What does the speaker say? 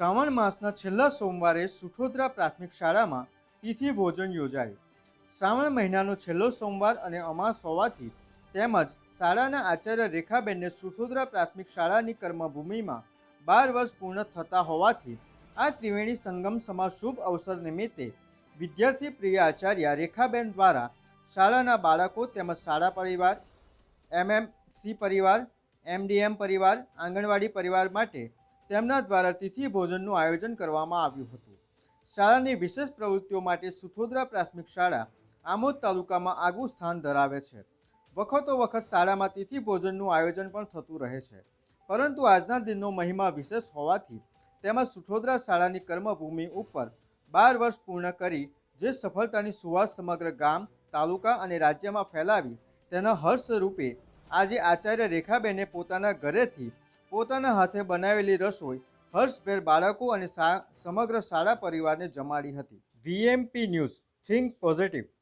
શ્રાવણ માસના છેલ્લા સોમવારે સુઠોદરા પ્રાથમિક શાળામાં તિથિ ભોજન યોજાયું. શ્રાવણ મહિનાનો છેલ્લો સોમવાર અને અમાસ હોવાથી તેમજ શાળાના આચાર્ય રેખાબેનને સુઠોદરા પ્રાથમિક શાળાની કર્મભૂમિમાં બાર વર્ષ પૂર્ણ થતા હોવાથી આ ત્રિવેણી સંગમ સમા શુભ અવસર નિમિત્તે વિદ્યાર્થી પ્રિય આચાર્ય રેખાબેન દ્વારા શાળાના બાળકો તેમજ શાળા પરિવાર, એમએમસી પરિવાર, એમડીએમ પરિવાર, આંગણવાડી પરિવાર માટે તેમના દ્વારા તિથિ ભોજનનું આયોજન કરવામાં આવ્યું હતું. શાળાની વિશેષ પ્રવૃત્તિઓ માટે સુથોદરા પ્રાથમિક શાળા આમોદ તાલુકામાં આગવું સ્થાન ધરાવે છે. વખતો વખત શાળામાં તિથિ ભોજનનું આયોજન પણ થતું રહે છે. પરંતુ આજના દિનનો મહિમા વિશેષ હોવાથી તેમજ સુઠોદરા શાળાની કર્મભૂમિ ઉપર બાર વર્ષ પૂર્ણ કરી જે સફળતાની સુવાસ સમગ્ર ગામ, તાલુકા અને રાજ્યમાં ફેલાવી તેના હર્ષ રૂપે આજે આચાર્ય રેખાબેને પોતાના ઘરેથી પોતાના હાથે બનાવેલી રસોઈ હર્ષભેર બાળકો અને સમગ્ર શાળા પરિવારને જમાડી હતી. VMP news, think positive.